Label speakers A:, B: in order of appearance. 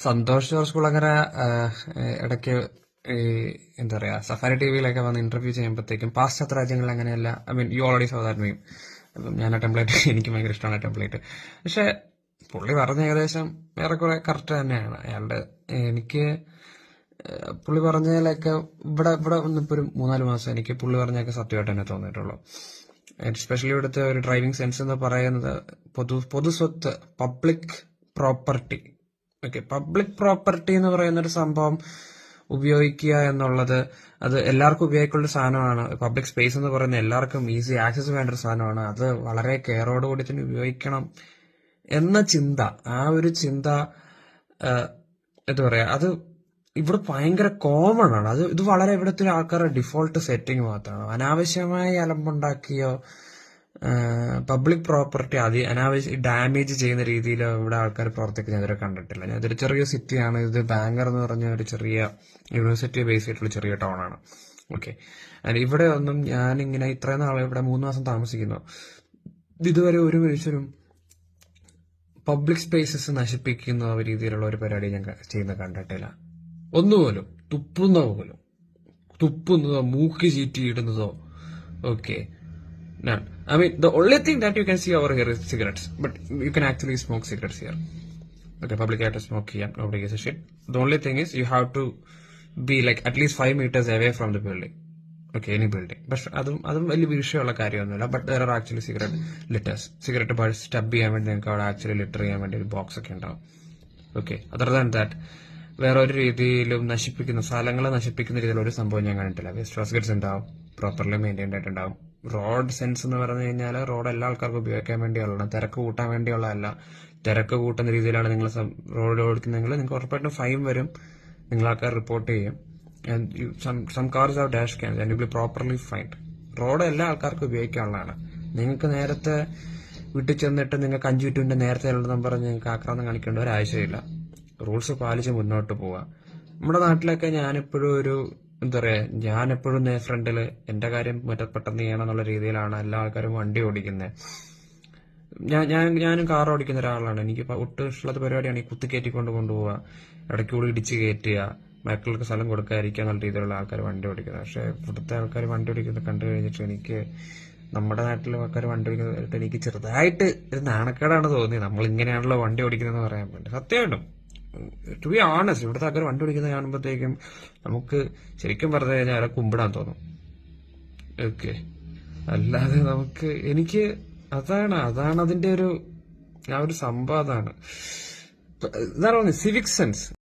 A: Santhosh George Kulangara ഇടയ്ക്ക് എന്താ പറയാ സഫാരി ടി വിയിലൊക്കെ വന്ന് ഇന്റർവ്യൂ ചെയ്യുമ്പോഴത്തേക്കും പാശ്ചാത്യ രാജ്യങ്ങളിൽ അങ്ങനെയല്ല I mean you already so that അപ്പം ഞാൻ ആ ടെംപ്ലേറ്റ് എനിക്ക് ഭയങ്കര ഇഷ്ടമാണ് ടെംപ്ലേറ്റ് പക്ഷെ പുള്ളി പറഞ്ഞ ഏകദേശം ഏറെക്കുറെ കറക്റ്റ് തന്നെയാണ്. അയാളുടെ എനിക്ക് പുള്ളി പറഞ്ഞതിലൊക്കെ ഇവിടെ ഇവിടെ വന്നിപ്പോൾ ഒരു മൂന്നാൽ മാസം എനിക്ക് പുള്ളി പറഞ്ഞൊക്കെ സത്യമായിട്ട് തന്നെ തോന്നിയിട്ടുള്ളൂ. എസ്പെഷ്യലി ഇവിടുത്തെ ഒരു ഡ്രൈവിംഗ് സെൻസ് എന്ന് പറയുന്നത് പൊതു പൊതു സ്വത്ത് public property okay public property എന്ന് പറയുന്ന ഒരു സംഭവം ഉപയോഗിക്കുക എന്നുള്ളത് അത് എല്ലാവർക്കും ഉപയോഗിക്കുന്ന സാധനമാണ്. പബ്ലിക് സ്പേസ് എന്ന് പറയുന്ന എല്ലാവർക്കും ഈസി ആക്സസ് വേണ്ട ഒരു സാധനമാണ്. അത് വളരെ കെയറോടുകൂടി തന്നെ ഉപയോഗിക്കണം എന്ന ചിന്ത ആ ഒരു ചിന്ത എന്താ പറയാ അത് ഇവിടെ ഭയങ്കര കോമൺ ആണ്. അത് ഇത് വളരെ ഇവിടുത്തെ ആൾക്കാരുടെ ഡിഫോൾട്ട് സെറ്റിംഗ് മാത്രമാണ്. അനാവശ്യമായി അലമ്പുണ്ടാക്കിയോ പബ്ലിക് പ്രോപ്പർട്ടി അതി അനാവശ്യം ഡാമേജ് ചെയ്യുന്ന രീതിയിൽ ഇവിടെ ആൾക്കാർ പ്രവർത്തിക്കുന്നത് ഇതുവരെ കണ്ടിട്ടില്ല. ഞാൻ ഇതൊരു ചെറിയ സിറ്റിയാണ് ഇത് ബാങ്കർ എന്ന് പറഞ്ഞ ഒരു ചെറിയ യൂണിവേഴ്സിറ്റി ബേസ് ആയിട്ടുള്ള ചെറിയ ടൗൺ ആണ്. ഓക്കെ ഇവിടെ ഒന്നും ഞാൻ ഇങ്ങനെ ഇത്രയും നാൾ ഇവിടെ മൂന്ന് മാസം താമസിക്കുന്നു. ഇതുവരെ ഒരു മനുഷ്യരും പബ്ലിക് സ്പേസസ് നശിപ്പിക്കുന്ന രീതിയിലുള്ള ഒരു പരിപാടി ഞാൻ ചെയ്യുന്നത് ചെയ്യുന്ന കണ്ടിട്ടില്ല ഒന്നുപോലും തുപ്പുന്ന പോലും. തുപ്പുന്നതോ മൂക്ക് ചീറ്റി ഇടുന്നതോ okay I mean the only thing that you can see over here is cigarettes but you can actually smoke cigarettes here to smoke here, nobody gives a shit. The only thing is you have to be like at least five meters away from the building. Okay any building പക്ഷെ അതും അതും വലിയ വിഷയമുള്ള കാര്യമൊന്നുമില്ല. But there are actually cigarette litters cigarette stub ചെയ്യാൻ വേണ്ടി നിങ്ങൾക്ക് അവിടെ ആക്ച്വലി ലിറ്റർ ചെയ്യാൻ വേണ്ടി ഒരു ബോക്സ് ഒക്കെ ഉണ്ടാവും. ഓക്കെ അതർ ദാൻ ദാറ്റ് വേറെ ഒരു രീതിയിലും നശിപ്പിക്കുന്ന സ്ഥലങ്ങളെ നശിപ്പിക്കുന്ന രീതിയിലുള്ള ഒരു സംഭവം ഞാൻ കണ്ടിട്ടില്ല. വേസ്റ്റ് ബാസ്കറ്റ്സ് ഉണ്ടാവും. പ്രോപ്പർലി മെയിന്റൈൻഡ് ആയിട്ടുണ്ടാവും. റോഡ് സെൻസ് എന്ന് പറഞ്ഞു കഴിഞ്ഞാൽ റോഡ് എല്ലാ ആൾക്കാർക്കും ഉപയോഗിക്കാൻ വേണ്ടിയുള്ളതാണ്. തിരക്ക് കൂട്ടാൻ വേണ്ടിയുള്ളതല്ല. തിരക്ക് കൂട്ടുന്ന രീതിയിലാണ് നിങ്ങൾ റോഡ് ഓടിക്കുന്നതെങ്കിൽ നിങ്ങൾക്ക് ഉറപ്പായിട്ടും ഫൈൻ വരും. നിങ്ങൾ ആൾക്കാർ റിപ്പോർട്ട് ചെയ്യും. Some cars are dash can and be properly fined road എല്ലാ ആൾക്കാർക്കും ഉപയോഗിക്കാനുള്ളതാണ്. നിങ്ങൾക്ക് നേരത്തെ വീട്ടിൽ ചെന്നിട്ട് നിങ്ങൾക്ക് അഞ്ചു മിനിറ്റിന്റെ നേരത്തെ ഉള്ളതെന്ന് പറഞ്ഞ് നിങ്ങൾക്ക് ആക്രമണം കാണിക്കേണ്ട ഒരു ആവശ്യമില്ല റൂൾസ് പാലിച്ച് മുന്നോട്ട് പോവുക. നമ്മുടെ നാട്ടിലൊക്കെ ഞാനിപ്പോഴും ഒരു എന്താ പറയാ ഞാൻ എപ്പോഴും ഫ്രണ്ടിൽ എന്റെ കാര്യം മറ്റേ പെട്ടെന്ന് ചെയ്യണം എന്നുള്ള രീതിയിലാണ് എല്ലാ ആൾക്കാരും വണ്ടി ഓടിക്കുന്നത് ഞാൻ ഞാൻ ഞാനും കാർ ഓടിക്കുന്ന ഒരാളാണ്. എനിക്ക് ഒട്ടും ഇഷ്ടമുള്ള പരിപാടിയാണ് ഈ കുത്തി കയറ്റിക്കൊണ്ട് കൊണ്ടുപോവുക ഇടയ്ക്ക് കൂടി ഇടിച്ച് കയറ്റുക മറ്റുള്ളവർക്ക് സ്ഥലം കൊടുക്കാതിരിക്കുക എന്നുള്ള രീതിയിലുള്ള ആൾക്കാർ വണ്ടി ഓടിക്കുന്നത്. പക്ഷെ ഇവിടുത്തെ ആൾക്കാർ വണ്ടി ഓടിക്കുന്നത് കണ്ടു കഴിഞ്ഞിട്ട് എനിക്ക് നമ്മുടെ നാട്ടിലെ ആൾക്കാർ വണ്ടി ഓടിക്കുന്നത് എനിക്ക് ചെറുതായിട്ട് ഒരു നാണക്കേടാണ് തോന്നിയത്. നമ്മൾ ഇങ്ങനെയാണല്ലോ വണ്ടി ഓടിക്കുന്നതെന്ന് പറയാൻ വേണ്ടി. സത്യമായിട്ടും ടു ബി ആണസ്റ്റ് ഇവിടുത്തെ ആൾക്കാർ വണ്ടി ഓടിക്കുന്നത് കാണുമ്പോഴത്തേക്കും നമുക്ക് ശരിക്കും പറഞ്ഞു കഴിഞ്ഞാൽ അവരെ കുമ്പിടാൻ തോന്നും. ഓക്കെ അല്ലാതെ നമുക്ക് എനിക്ക് അതാണ് അതാണ് അതിന്റെ ഒരു ആ ഒരു സംഭവം അതാണ്. ഇതാണ് സിവിക് സെൻസ്